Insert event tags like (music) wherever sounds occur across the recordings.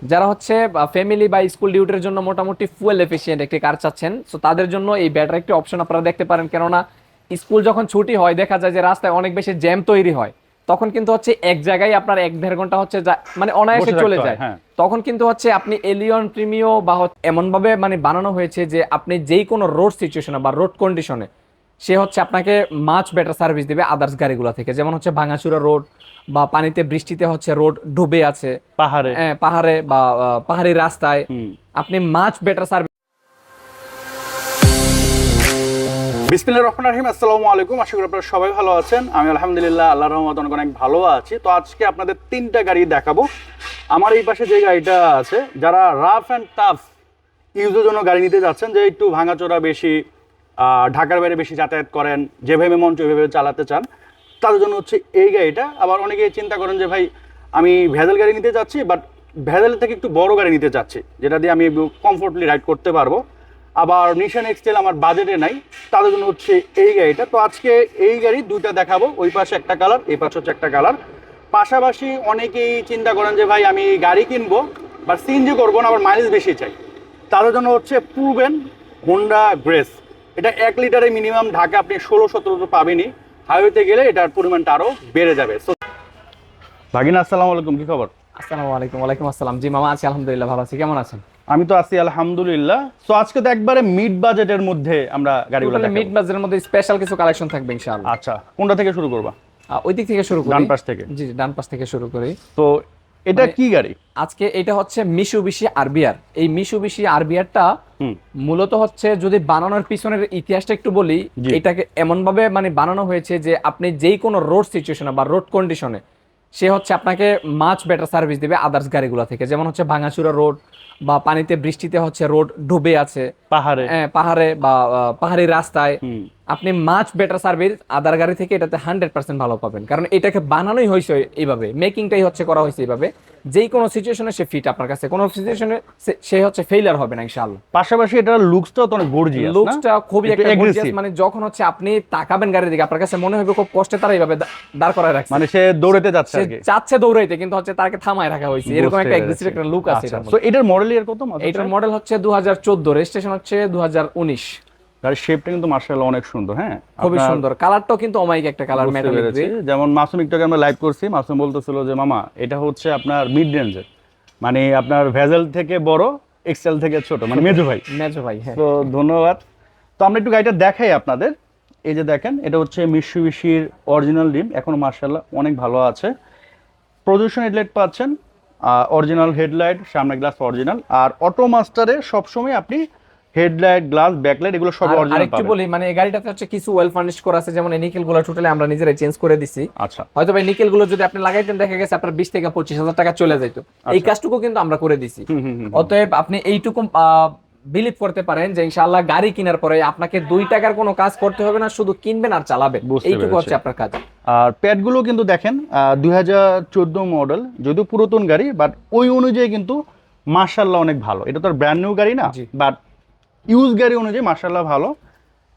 যারা হচ্ছে ফ্যামিলি বা স্কুল ডিউটির জন্য মোটামুটি ফুয়েল এফিসিয়েন্ট একটি কার চাচ্ছেন সো তাদের জন্য এই ব্যাটারি একটি অপশন আপনারা দেখতে পারেন কেননা স্কুল যখন ছুটি হয় দেখা যায় যে রাস্তায় অনেক বেশি জ্যাম তৈরি হয় তখন কিন্তু হচ্ছে এক জায়গায় আপনার এক দেড় ঘণ্টা হচ্ছে মানে অনায়াসে চলে যায় হ্যাঁ। তখন কিন্তু হচ্ছে আপনি এলিয়ন প্রিমিও বা এমন ভাবে মানে বানানো হয়েছে যে আপনি যেই কোনো রোড সিচুয়েশনে বা রোড কন্ডিশনে সে হচ্ছে আপনাকে মাছ বেটার সার্ভিস দেবে আদার্স গাড়িগুলো থেকে। যেমন হচ্ছে ভাঙাচুরা রোড বা পানিতে বৃষ্টিতে হচ্ছে রোড ডুবে আছে। পাহাড়ে। হ্যাঁ, পাহাড়ে বা পাহাড়ি রাস্তায়। আপনি মাছ বেটার সার্ভিস বিসমিল্লাহির রহমানির রহিম আসসালামু আলাইকুম। আশা করি আপনারা সবাই ভালো আছেন। আমি আলহামদুলিল্লাহ আল্লাহ রহমত অনেক অনেক ভালো আছি। তো আজকে আপনাদের তিনটা গাড়ি দেখাবো। আমার এই পাশে যে গাড়িটা আছে যারা রাফ অ্যান্ড টাফ ইউজের জন্য গাড়ি নিতে যাচ্ছেন যে একটু ভাঙাচোরা বেশি ঢাকার বাইরে বেশি যাতায়াত করেন যেভাবে মন ওইভাবে চালাতে চান, তাদের জন্য হচ্ছে এই গাড়িটা। আবার অনেকে চিন্তা করেন যে, ভাই, আমি ভেজাল গাড়ি নিতে যাচ্ছি বাট ভেজেল থেকে একটু বড় গাড়ি নিতে চাচ্ছি, যেটা দিয়ে আমি কমফোর্টলি রাইড করতে পারব। আবার নিশান এক্সটেল আমার বাজেটে নাই, তাদের জন্য হচ্ছে এই গাড়িটা। তো আজকে এই গাড়ি দুইটা দেখাবো, ওই পাশে একটা কালার এই পাশে হচ্ছে একটা কালার পাশাপাশি অনেকেই চিন্তা করেন যে, ভাই, আমি গাড়ি কিনবো বা সিএনজি করব না, আবার মাইলেজ বেশি চাই। তাদের জন্য হচ্ছে প্রুভেন হোন্ডা গ্রেস এটা এক লিটারে মিনিমাম ঢাকা আপনি ষোলো সতেরো তো পাবেনই। হাইওয়েতে গেলে এটার পরিমাণটা আরও বেড়ে যাবে। ভাগিনা আসসালামু আলাইকুম কি খবর? আসসালামু আলাইকুম ওয়ালাইকুম আসসালাম। জি মামা আছি আলহামদুলিল্লাহ ভালো আছি। কেমন আছেন? আমি তো আছি আলহামদুলিল্লাহ। তো আজকে তো একবারে মিড বাজেটের মধ্যে আমরা গাড়িগুলো মিড বাজেটের মধ্যে স্পেশাল কিছু কালেকশন থাকবে ইনশাআল্লাহ। আচ্ছা কোনটা থেকে শুরু করবা? ওই দিক থেকে শুরু করি। ডান পাশ থেকে। জি জি, ডান পাশ থেকে শুরু করি। তো এটা মানে- কি গাড়ি? আজকে এটা হচ্ছে মিশুবিশি আরবিআর। এই মিশুবিশি আরবিআরটা মূলত হচ্ছে যদি বানানোর পিছনের ইতিহাসটা একটু বলি এটাকে এমন ভাবে মানে বানানো হয়েছে যে আপনি যেই কোনো রোড সিচুয়েশনে বা রোড কন্ডিশনে সে হচ্ছে আপনাকে মাছ বেটার সার্ভিস দিবে আদার্স গাড়িগুলো থেকে। যেমন হচ্ছে ভাঙাচুরা রোড বা পানিতে বৃষ্টিতে হচ্ছে রোড ডুবে আছে। পাহাড়ে। হ্যাঁ, পাহাড়ে বা পাহাড়ি রাস্তায়। আপনি মাছ বেটার সার্ভিস আদার গাড়ি থেকে এটাতে হান্ড্রেড পার্সেন্ট ভালো পাবেন। কারণ এটাকে বানানোই হয়েছে এইভাবে। মেকিংটাই হচ্ছে করা হয়েছে এইভাবে। যেই কোনো সিচুয়েশনে সে ফিট আপনার কাছে। কোনো সিচুয়েশনে সে হচ্ছে ফেইলার হবে না ইনশাআল্লাহ। পাশাপাশি এটার লুকসটাও তো অনেক গর্জিয়াস লুকসটা খুবই একটা মানে যখন হচ্ছে আপনি তাকাবেন গাড়ির দিকে আপনার কাছে মনে হবে খুব কষ্টে তারা এইভাবে দাঁড় করায় রাখছে। মানে সে দৌড়াতে যাচ্ছে সে চাচ্ছে দৌড়াইতে কিন্তু হচ্ছে তাকে থামায় রাখা হয়েছে। এরকম একটা। এগ্রেসিভ একটা লুক আছে আচ্ছা। এটার তো এটার মডেল ইয়ার কত এটার মডেল হচ্ছে দু হাজার চোদ্দ। রেজিস্ট্রেশন হচ্ছে দু হাজার উনিশ। গাড়ির শেপটা কিন্তু মার্শাল অনেক সুন্দর হ্যাঁ? খুবই সুন্দর। কালারটাও কিন্তু একটা কালার মেটালিক যেমন মাসুম একটু আমরা লাইভ করছি মাসুম বলতেছিল যে মামা এটা হচ্ছে আপনার মিড রেঞ্জের মানে আপনার ভেজেল থেকে বড় এক্সেল থেকে ছোট মানে মেজো ভাই। মেজো ভাই হ্যাঁ। তো ধন্যবাদ। তো আমরা একটু গাড়িটা দেখাই আপনাদের। এই যে দেখেন এটা হচ্ছে মিশুবিশির অরিজিনাল ডিম এখন মার্শাল্লাহ অনেক ভালো আছে। প্রদূষণ হেডলাইট পাচ্ছেন অরিজিনাল হেডলাইট সামনে গ্লাস অরিজিনাল আর অটো মাস্টারে সবসময় আপনি হেডলাইট গ্লাস ব্যাকলাইট এগুলো সব অরিজিনাল আরেকটু বলি মানে এই গাড়িটাতে হচ্ছে কিছু ওয়েল ফার্নিশ করা আছে যেমন এই নিকেলগুলো টোটালি আমরা নিজেরাই চেঞ্জ করে দিছি। আচ্ছা। হয়তো ভাই নিকেলগুলো যদি আপনি লাগাইতেন দেখা গেছে আপনার বিশ থেকে পঁচিশ হাজার টাকা চলে যেত এই কাজটুকু কিন্তু আমরা করে দিছি। অতএব আপনি এইটুকু বিলিভ করতে পারেন যে ইনশাআল্লাহ গাড়ি কেনার পরে আপনাকে দুই টাকার কোনো কাজ করতে হবে না শুধু কিনবেন আর চালাবেন। এইটুকু হচ্ছে আপনার কাজ। আর প্যাডগুলো কিন্তু দেখেন দুই হাজার চোদ্দ মডেল যদিও পুরাতন গাড়ি বাট ওই অনুযায়ী কিন্তু মার্শাল্লাহ অনেক ভালো। এটা তো আর ব্র্যান্ড নিউ গাড়ি না বাট ইউজ গাড়ি অনুযায়ী মার্শাল্লাহ ভালো।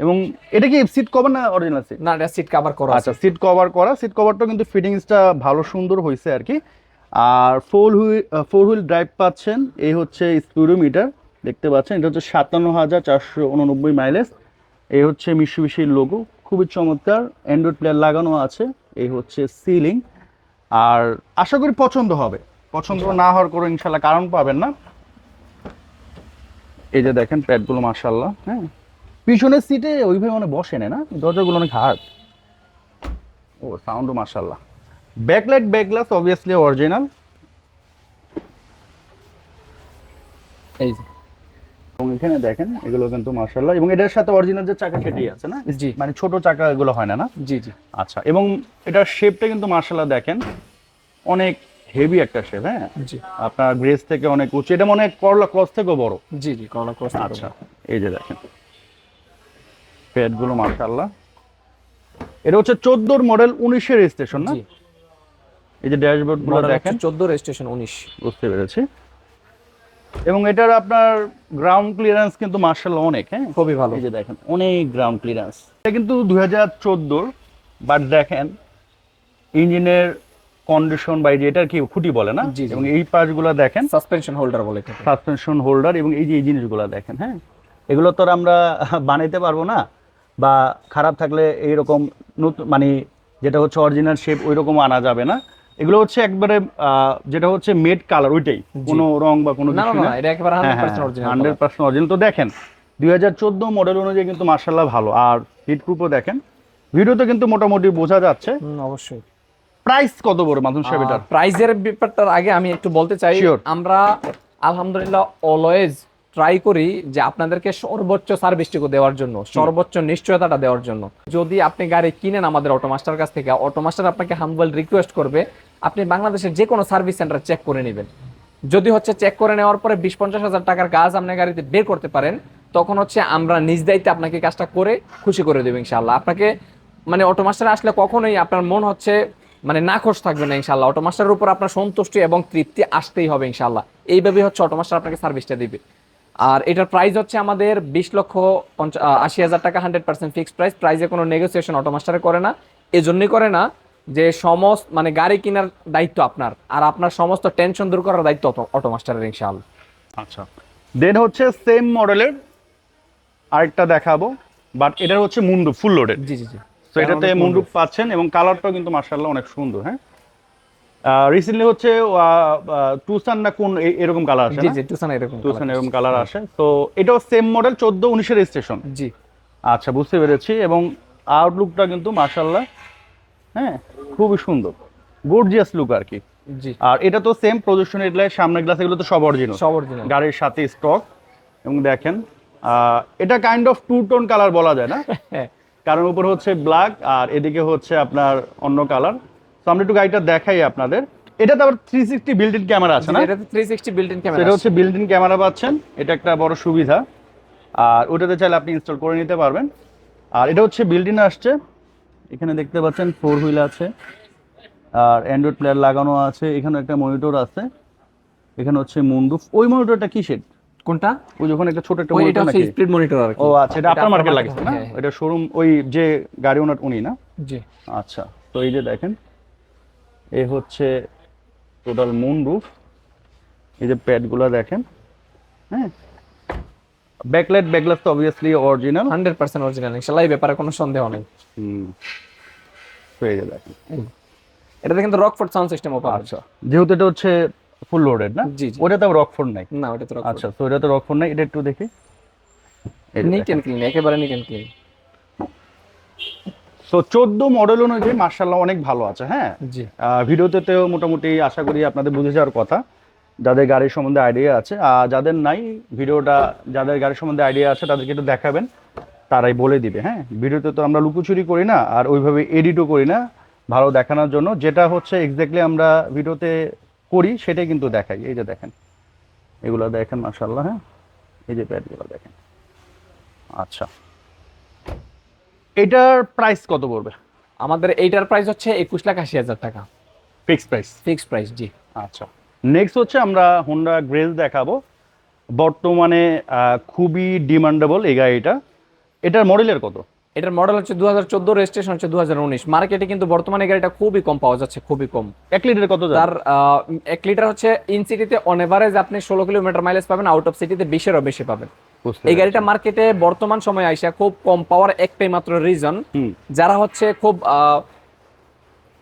এবং এটা কি সিট কভার না অরিজিনাল সিট না এটা সিট কভার করা আছে আচ্ছা সিট কভার করা। সিট কভারটা কিন্তু ফিটিংসটা ভালো সুন্দর হয়েছে আর কি। আর four wheel four wheel drive পাচ্ছেন। এই হচ্ছে স্পিডোমিটার দেখতে পাচ্ছেন। এটা হচ্ছে সাতান্ন হাজার চারশো উননব্বই মাইলেজ এই হচ্ছে মিশুমিশির লোগো খুবই চমৎকার। অ্যান্ড্রয়েড প্লেয়ার লাগানো আছে। এই হচ্ছে সিলিং আর আশা করি পছন্দ হবে। পছন্দ না হওয়ার কোনো ইনশাল্লাহ কারণ পাবেন না। এই যে দেখেন প্যাডগুলো মার্শাল্লাহ হ্যাঁ? পিছনের সিটে ওইভাবে মানে বসে না দরজাগুলো অনেক হার্ড ও সাউন্ডও মার্শাল্লাহ ব্যাকলাইট ব্যাকগ্লাস অবভিয়াসলি অরিজিনাল এই যে। এবং এখানে দেখেন এগুলো কিন্তু মার্শাল্লাহ এবং এটার সাথে অরিজিনাল যে চাকা সেটি আছে না? জি। মানে ছোট চাকা এগুলো হয় না না? জি জি। আচ্ছা এবং এটার শেপটা কিন্তু মার্শাল্লাহ দেখেন অনেক হেভি একটা শেপ হ্যাঁ? জি। আপনার গ্রেস থেকে অনেক উঁচু এটা মনে হয় করলা ক্রস থেকেও বড়। জি জি করোনা ক্রস আচ্ছা এই যে দেখেন। প্যাডগুলো মার্শাল্লাহ এটা হচ্ছে চোদ্দোর মডেল উনিশের স্টেশন না? এই যে ড্যাশবোর্ডগুলো দেখেন। হচ্ছে 14 রেজিস্ট্রেশন 19 বুঝতে পেরেছি। এবং এটার আপনার গ্রাউন্ড ক্লিয়ারেন্স কিন্তু মার্শাল অনেক হ্যাঁ? খুবই ভালো। এই যে দেখেন অনেক গ্রাউন্ড ক্লিয়ারেন্স এটা কিন্তু দুই হাজার চোদ্দোর বাট দেখেন ইঞ্জিনের কন্ডিশন বা এটার কি খুঁটি বলে না। এবং এই পাশগুলো দেখেন। সাসপেনশন হোল্ডার বলে সাসপেনশন হোল্ডার এবং এই যে এই জিনিসগুলো দেখেন হ্যাঁ? এগুলো তো আমরা (laughs) বানাইতে পারব না বা খারাপ থাকলে এইরকম নতুন মানে যেটা হচ্ছে অরিজিনাল শেপ ওই রকম আনা যাবে না। এগুলো হচ্ছে একবারে যেটা হচ্ছে মেড কালার ওইটাই। কোনো রং বা কোনো কিছু না এটা একেবারে হ্যাঁ, 100% অরিজিনাল হান্ড্রেড পার্সেন্ট অরিজিনাল তো দেখেন দুই হাজার চোদ্দ মডেল অনুযায়ী কিন্তু মার্শাল্লাহ ভালো। আর হিট প্রুফও দেখেন। ভিডিও ভিডিওতে কিন্তু মোটামুটি বোঝা যাচ্ছে। অবশ্যই। প্রাইস কত বড় মাধুন সাহেব এটার প্রাইজের ব্যাপারটার আগে আমি একটু বলতে চাই আমরা আলহামদুলিল্লাহ অলওয়েজ ট্রাই করি যে আপনাদেরকে সর্বোচ্চ সার্ভিসটুকু দেওয়ার জন্য সর্বোচ্চ নিশ্চয়তাটা দেওয়ার জন্য। যদি আপনি গাড়ি কিনেন আমাদের অটোমাস্টার কাছ থেকে অটোমাস্টার আপনাকে হাম্বল রিকোয়েস্ট করবে আপনি বাংলাদেশের যে কোনো সার্ভিস সেন্টার চেক করে নেবেন। যদি হচ্ছে চেক করে নেওয়ার পরে বিশ পঞ্চাশ হাজার টাকার কাজ আপনার গাড়িতে বের করতে পারেন তখন হচ্ছে আমরা নিজ দায়িত্বে আপনাকে কাজটা করে খুশি করে দেবো ইনশাল্লাহ আপনাকে মানে অটোমাস্টার আসলে কখনোই আপনার মন হচ্ছে মানে না খোশ থাকবে না ইনশাল্লাহ অটোমাস্টারের উপর আপনার সন্তুষ্টি এবং তৃপ্তি আসতেই হবে ইনশাল্লাহ এইভাবেই হচ্ছে অটোমাস্টার আপনাকে সার্ভিসটা দিবে। আর এটার প্রাইস হচ্ছে আমাদের বিশ লক্ষ আশি হাজার টাকা হান্ড্রেড পার্সেন্ট ফিক্সড প্রাইস প্রাইসে কোনো নেগোসিয়েশন অটোমাস্টারে করে না। এজন্যই করে না যে সমস্ত মানে গাড়ি কেনার দায়িত্ব আপনার। আর আপনার সমস্ত টেনশন দূর করার দায়িত্ব অটোমাস্টারের ইনশাল্লাহ আচ্ছা। দেন হচ্ছে সেম মডেলের আরেকটা দেখাবো। বাট এটার হচ্ছে মুন্ডু ফুল লোডেড জি জি জি। তো এটাতে মুন্ডুপ পাচ্ছেন এবং কালারটাও কিন্তু মার্শাল্লাহ অনেক সুন্দর হ্যাঁ? রিসেন্টলি হচ্ছে টুসান না কোন এরকম কালার আসে জি জি টুসান এরকম টুসান এরকম কালার আসে। তো এটাও সেম মডেল চোদ্দ উনিশের রেজিস্ট্রেশন জি। আচ্ছা বুঝতে পেরেছি। এবং আউটলুকটা কিন্তু মার্শাল্লাহ হ্যাঁ খুবই সুন্দর। গর্জিয়াস লুক আর কি। জি। আর এটা তো সেম প্রদর্শন এগুলো সামনের গ্লাস এগুলো তো সব অরিজিনাল সব অরিজিনাল গাড়ির সাথে স্টক এবং দেখেন আহ, এটা kind of two tone colour বলা যায় না? (laughs) হ্যাঁ। কারণ উপর হচ্ছে ব্ল্যাক আর এদিকে হচ্ছে আপনার অন্য কালার তো আমরা একটু গাড়িটা দেখাই আপনাদের। এটাতে আবার three sixty built in camera আছে না? এটাতে three sixty built in camera হচ্ছে বিল্ট ইন ক্যামেরা পাচ্ছেন। এটা একটা বড় সুবিধা। আর ওটাতে চাইলে আপনি ইনস্টল করে নিতে পারবেন। আর এটা হচ্ছে বিল্ট ইন আসছে। এখানে দেখতে পাচ্ছেন ফোর হুইল আছে। আর অ্যান্ড্রয়েড প্লেয়ার লাগানো আছে। এখানে একটা মনিটর আছে। এখানে হচ্ছে মুন্ডুফ ওই মনিটরটা কিসের? কোনটা? ওই যখন একটা ছোট একটা মনিটর নাকি? স্পিড মনিটর আর ও আচ্ছা এটা আপনার মার্কেট market না? হ্যাঁ, হ্যাঁ। এটা শোরুম ওই যে গাড়ি ওনার উনি না? জি। আচ্ছা তো এই যে দেখেন এই হচ্ছে টোটাল মুন রুফ এই যে প্যাডগুলো দেখেন হ্যাঁ? ব্যাকলাইট ব্যাকলাস তো obviously original hundred percent original ইনশাল্লাহ এই ব্যাপারে কোনো সন্দেহ নেই। হুম তো এই যে দেখেন। এটাতে কিন্তু রকফোর্ড সাউন্ড সিস্টেম ওপর আচ্ছা যেহেতু এটা হচ্ছে ফুল লোডেড না। ওটা তো রকফোর্ড নাই? না ওটা তো আচ্ছা তো এটা তো রকফোর্ড নাই এটা একটু দেখি। নিট এন্ড ক্লিন একেবারে নিট এন্ড ক্লিন তো চোদ্দ মডেল অনুযায়ী মার্শাল্লাহ অনেক ভালো আছে হ্যাঁ? ভিডিওতে তো মোটামুটি আশা করি আপনাদের বুঝে যাওয়ার কথা। যাদের গাড়ির সম্বন্ধে আইডিয়া আছে আর যাদের নাই ভিডিওটা যাদের গাড়ির সম্বন্ধে আইডিয়া আছে তাদেরকে একটু দেখাবেন তারাই বলে দিবে হ্যাঁ? ভিডিওতে তো আমরা লুকোচুরি করি না আর ওইভাবে এডিটও করি না ভালো দেখানোর জন্য। যেটা হচ্ছে এক্স্যাক্টলি আমরা ভিডিওতে করি সেটাই কিন্তু দেখাই। এই যে দেখেন এগুলো দেখেন মাসাল্লাহ হ্যাঁ? এই যে প্যাডগুলো দেখেন। আচ্ছা। এটার প্রাইস কত পড়বে? আমাদের এইটার প্রাইস হচ্ছে একুশ লাখ আশি হাজার টাকা। ফিক্সড প্রাইস ফিক্সড প্রাইস জি। আচ্ছা। নেক্সট হচ্ছে আমরা হোন্ডা গ্রেজ দেখাবো। বর্তমানে খুবই ডিমান্ডেবল এই গাড়িটা। এটার মডেলের কত? এটার মডেল হচ্ছে দু হাজার চোদ্দ রেজিস্ট্রেশন হচ্ছে দু হাজার উনিশ। মার্কেটে কিন্তু বর্তমানে গাড়িটা খুবই কম পাওয়া যাচ্ছে খুবই কম। এক লিটার কত তার এক লিটার হচ্ছে ইন সিটিতে অন এভারেজ আপনি ষোলো কিলোমিটার মাইলেজ পাবেন আউট অফ সিটিতে বিশেরও বেশি পাবেন। এই গাড়িটা মার্কেটে বর্তমান সময় আইসা খুব কম পাওয়ার একটাই মাত্র রিজন। যারা হচ্ছে খুব আহ,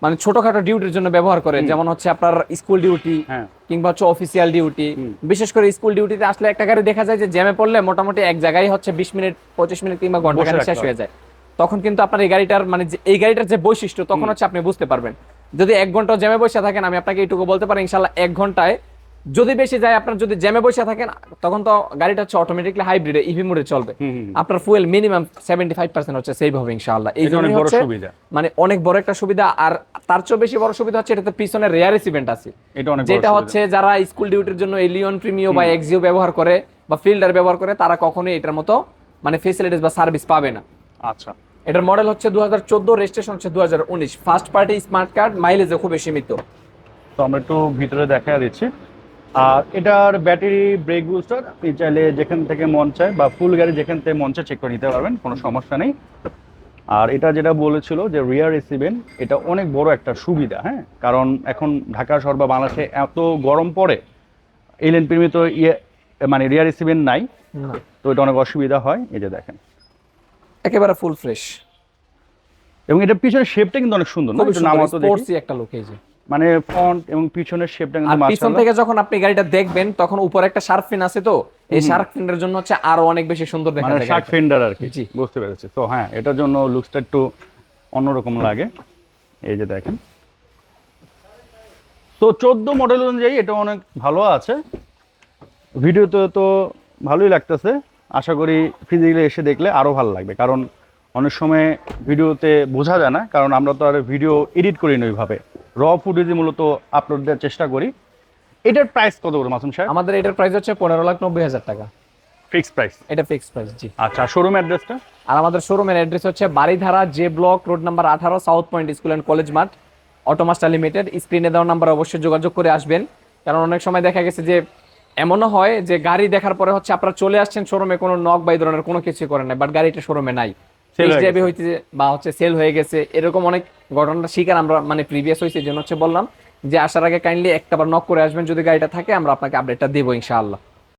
মানে ছোটখাটো ডিউটির জন্য ব্যবহার করে যেমন হচ্ছে আপনার স্কুল ডিউটি হ্যাঁ। কিংবা হচ্ছে অফিসিয়াল ডিউটি বিশেষ করে স্কুল ডিউটিতে আসলে একটা গাড়ি দেখা যায় যে জ্যামে পড়লে মোটামুটি এক জায়গায় হচ্ছে বিশ মিনিট পঁচিশ মিনিট কিংবা ঘণ্টা শেষ হয়ে যায়। তখন কিন্তু আপনার এই গাড়িটার মানে এই গাড়িটার যে বৈশিষ্ট্য তখন হচ্ছে আপনি বুঝতে পারবেন। যদি এক ঘণ্টা জ্যামে বসে থাকেন আমি আপনাকে এইটুকু বলতে পারি ইনশাল্লাহ এক ঘন্টায় যদি বেশি যায় আপনার যদি জ্যামে বসে থাকেন তখন তো গাড়িটা হচ্ছে অটোমেটিকলি হাইব্রিডে ইভি মোডে চলবে। আপনার fuel minimum seventy five percent হচ্ছে সেভ হবে ইনশাআল্লাহ। এই অনেক বড় সুবিধা। মানে অনেক বড় একটা সুবিধা আর তার চেয়ে বেশি বড় সুবিধা হচ্ছে এটাতে পিছনে রেয়ার ইভেন্ট আছে। এটা অনেক যেটা হচ্ছে যারা স্কুল ডিউটির জন্য এলিয়ন প্রিমিও বা এক্সিও ব্যবহার করে বা ফিল্ডার ব্যবহার করে তারা কখনোই এটার মতো মানে ফেসিলিটিস বা সার্ভিস পাবে না। আচ্ছা। এটার মডেল হচ্ছে দু হাজার চোদ্দ রেজিস্ট্রেশন হচ্ছে দু হাজার উনিশ ফার্স্ট পার্টি স্মার্ট কার্ড মাইলেজে খুবই সীমিত। তো আমরা একটু ভিতরে দেখা দিচ্ছি। আর এটার ব্যাটারি ব্রেক বুস্টার আপনি চাইলে যেখান থেকে মন চায় বা ফুল গাড়ি যেখান থেকে মন চায় চেক করে নিতে পারবেন কোনো সমস্যা নেই। আর এটা যেটা বলেছিল যে রিয়ার রিসিভেন এটা অনেক বড় একটা সুবিধা হ্যাঁ? কারণ এখন ঢাকা শহর বা বাংলাদেশে এত গরম পড়ে এলিয়ান প্রিমি তো ইয়ে মানে রিয়ার রিসিভেন নাই। তো এটা অনেক অসুবিধা হয় এই যে দেখেন। একেবারে ফুল ফ্রেশ এবং এটা পিছনের শেপটা কিন্তু অনেক সুন্দর না? একটু দেখি। একটা লুক এই যে। মানে ফ্রন্ট এবং পিছনের শেপটা কিন্তু পিছন থেকে যখন আপনি গাড়িটা দেখবেন তখন উপরে একটা শার্প ফিন আছে তো? এই শার্প ফিনের জন্য হচ্ছে আরও অনেক বেশি সুন্দর দেখা যায় গাড়িটা। ফেন্ডার আর কি। জি। বুঝতে পেরেছি। তো হ্যাঁ এটার জন্য লুকসটা একটু অন্যরকম লাগে। এই যে দেখেন। তো চোদ্দ মডেল অনুযায়ী এটা অনেক ভালো আছে। ভিডিওতে তো ভালোই লাগতেছে। আশা করি ফিজিক্যালি এসে দেখলে আরও ভালো লাগবে। কারণ অনেক সময় ভিডিওতে বোঝা যায় না কারণ আমরা তো আর ভিডিও এডিট করি না ওইভাবে। র ফুটেজে মূলত আপলোড দেওয়ার চেষ্টা করি। এটার প্রাইস কত করে মাসুম স্যার আমাদের এটার প্রাইস হচ্ছে পনেরো লাখ নব্বই হাজার টাকা। ফিক্স প্রাইস এটা ফিক্স প্রাইস জি। আচ্ছা শোরুম অ্যাড্রেসটা আর আমাদের শোরুমের অ্যাড্রেস হচ্ছে Baridhara J block road number আঠারো South Point School and College মাঠ অটোমাস্টার লিমিটেড স্ক্রিনে দেওয়া নাম্বার অবশ্যই যোগাযোগ করে আসবেন। কারণ অনেক সময় দেখা গেছে যে এমনও হয় যে গাড়ি দেখার পরে হচ্ছে আপনারা চলে আসছেন শোরুমে কোনো নক বা এই ধরনের কোনো কিছু করেন নাই বাট গাড়িটা শোরুমে নাই। হয়ে হইতে বা হচ্ছে সেল হয়ে গেছে এরকম অনেক ঘটনার শিকার আমরা মানে প্রিভিয়াস হয়েছে এই জন্য হচ্ছে বললাম যে আসার আগে কাইন্ডলি একটাবার নক করে আসবেন। যদি গাড়িটা থাকে আমরা আপনাকে আপডেটটা দেবো ইনশাআল্লাহ।